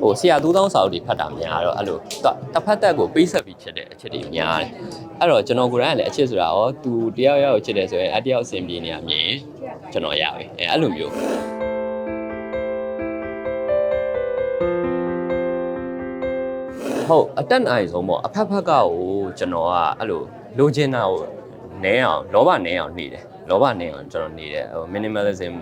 ဟိုဆရာ3000စာအုပ်တွေဖတ်တာများတော့အဲ့လိုတစ်ဖက်သက်ကိုပေးဆက်ပြီးချစ်တဲ့အချက်တွေများတယ်အဲ့တော့ကျွန်တော်ကိုယ်တိုင်ကလည်းအချစ်ဆိုတာရောသူတယောက်ယောက်ကိုချစ်တယ်ဆိုရင်အတယောက်အဆင်ပြေနေရမြင်ကျွန်တော်ရပြီအဲအဲ့လိုမျိုးဟုတ်အတက်နိုင်ဆုံးပေါ့အဖက်ဖက်ကကိုကျွန်တော်ကအဲ့လိုလိုချင်တာကိုနဲအောင်လောဘနဲအောင်နေတယ်လောဘနဲအောင်ကျွန်တော်နေတယ်ဟို minimalism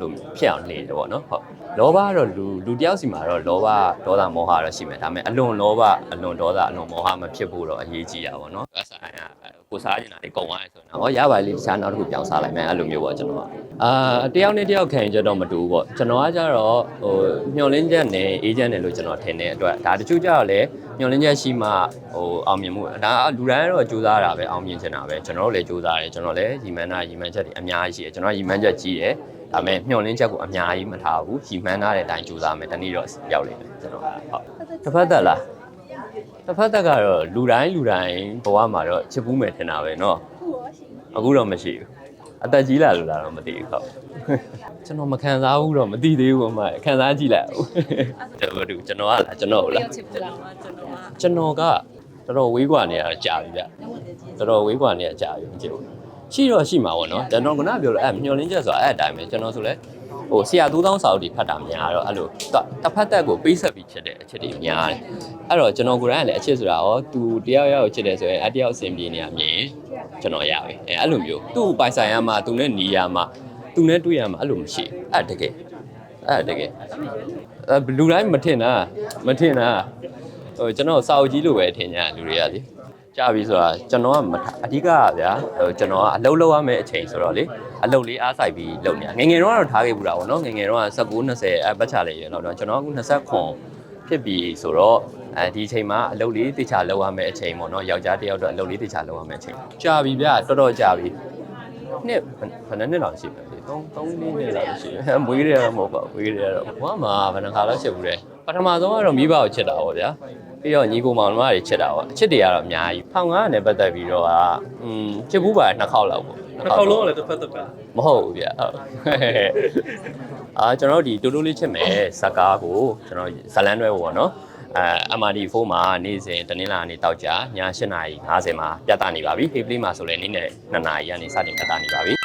လို့ဖြစ်အောင်နေတယ်ပေါ့နော်ဟုတ်လောဘကတော့လူလူတယောက်စီမှာတော့လောဘဒေါသမောဟတော့ရှိမယ်ဒါပေမဲ့အလွန်လောဘအလွန်ဒေါသအလွန်မောဟမဖြစ်ဖို့တော့အရေးကြီးတာပေါ့နော်အဆိုင်ကကိုစားနေတာလေးကုန်သွားတယ်ဆိုတော့ဟောရပါလေတခြားနောက်တစ်ခုပြောင်းစားလိုက်မယ်အဲ့လိုမျိုးပေါ့ကျွန်တော်ကအာတယောက်နဲ့တယောက်ခံရင်ကြတော့မတူဘူးပေါ့ကျွန်တော်ကကြတော့ဟိုမျောလင်းချက်နဲ့အေးချမ်းတယ်လို့ကျွန်တော်ထင်တဲ့အတွက်ဒါတချို့ကြတော့လေမျောလင်းချက်ရှိမှဟိုအောင်မြင်မှုဒါလူတိုင်းကတော့ကြိုးစားတာပဲအောင်မြင်ချင်တာပဲကျွန်တော်တို့လည်းကြိုးစားတယ်ကျွန်တော်လည်းရီမန်းတာရီမန်းချက်တွေအများကြီးရှိတယ်ကျွန်တော်ရီမန်းချက်ကြီးတယ် ဒါပေမဲ့မျောလင်းချက်ကိုအများကြီးမထားဘူးရီမန်းထားတဲ့အတိုင်းကြိုးစားမယ်တနေ့တော့ရောက်လိမ့်မယ်ကျွန်တော်ကဟုတ်တစ်ဖက်သက်လားတစ်ဖက်သက်ကတော့လူတိုင်းလူတိုင်းဘဝမှာတော့ချစ်ဘူးမယ်ထင်တာပဲเนาะအခုတော့မရှိဘူးအသက်ကြီးလာလို့လားတော့မသိဘူးဟုတ်ကျွန်တော်မခံစားဘူးတော့မသိသေးဘူးအမခံစားကြည့်လိုက်ဦးကျွန်တော်တို့ကျွန်တော်ကလားကျွန်တော်လား ချစ်ပူလာမှာကျွန်တော်က ကျွန်တော်ကတော်တော်ဝေးကွာနေရတာကြာပြီဗျတော်တော်ဝေးကွာနေရကြာပြီမကြည့်ဘူး ရှိတော့ရှိမှာပေါ့နော်ကျွန်တော်ကပြောလို့အဲ့မျောလင်းချက်ဆိုတာအဲ့အတိုင်းပဲကျွန်တော်ဆိုလဲဟိုဆရာ3000စာအုပ်တွေဖတ်တာများတော့အဲ့လိုတစ်ဖက်သက်ကိုပေးဆက်ပြီးချစ်တဲ့အချက်တွေများတယ်အဲ့တော့ကျွန်တော်ကိုယ်တိုင်ကလည်းအချစ်ဆိုတာရောသူတယောက်ယောက်ကိုချစ်တယ်ဆိုရင်အတယောက်အဆင်ပြေနေရမြင်ကျွန်တော်ရပြီအဲအဲ့လိုမျိုးသူ့ကိုပိုင်ဆိုင်ရမှာသူနဲ့หนีရမှာသူနဲ့တွေ့ရမှာအဲ့လိုမရှိအဲ့တကယ်အဲ့တကယ်အဲလူတိုင်းမထင်တာမထင်တာဟိုကျွန်တော်စာအုပ်ကြီးလိုပဲထင်ကြတယ်လူတွေကလေ ကြာပြီဆိုတာကျွန်တော်ကမထားအဓိကကဗျာဟိုကျွန်တော်ကအလုပ်လုပ်ရမယ့်အချိန်ဆိုတော့လေအလုပ်လေးအားဆိုင်ပြီးလုပ်နေတာငယ်ငယ်တော့ကတော့ထားခဲ့ဘူးတာပေါ့နော်ငယ်ငယ်တော့က19 20အဲပတ်ချလေးရွယ်တော့ကျွန်တော်က29ဖြစ်ပြီဆိုတော့အဲဒီအချိန်မှာအလုပ်လေးတေချာလုပ်ရမယ့်အချိန်ပေါ့နော်ယောက်ျားတစ်ယောက်တော့အလုပ်လေးတေချာလုပ်ရမယ့်အချိန်ကြာပြီဗျာတော်တော်ကြာပြီနှစ်ဘယ်နှစ်နှစ်လောက်ရှိမလဲ3 3နှစ်နှစ်လောက်ရှိတယ်မွေးရတော့မဟုတ်ပါဘူးမွေးရတော့ဘဝမှာဘယ်နှခါလောက်ရှိဘူးလဲပထမဆုံးကတော့မိဘကိုချစ်တာပေါ့ဗျာ ပြီးတော့ညီကိုမောင်နှမတွေချစ်တာပေါ့အချစ်တွေကတော့အများကြီးဖောင်ကားနဲ့ပတ်သက်ပြီးတော့อ่ะอืมချစ်ဘူးပါတယ်နှစ်ခေါက်လောက်ပေါ့ နှစ်ခေါက်လုံးကလည်းတစ်ဖက်တစ်ဖက် မဟုတ်ဘူးဗျဟုတ်အာကျွန်တော်တို့ဒီတူတူလေးချစ်မယ်ဇက်ကားကိုကျွန်တော်ဇလန်တွဲပေါ့နော်အဲ MRD4 မှာနေ့စဉ်တနင်္လာနေ့တောက်ကြည7:50မှာပြသနေပါပြီ Hey Play မှာဆိုလည်းနေ့နဲ့2နာရီကနေစတင်ပြသနေပါပြီ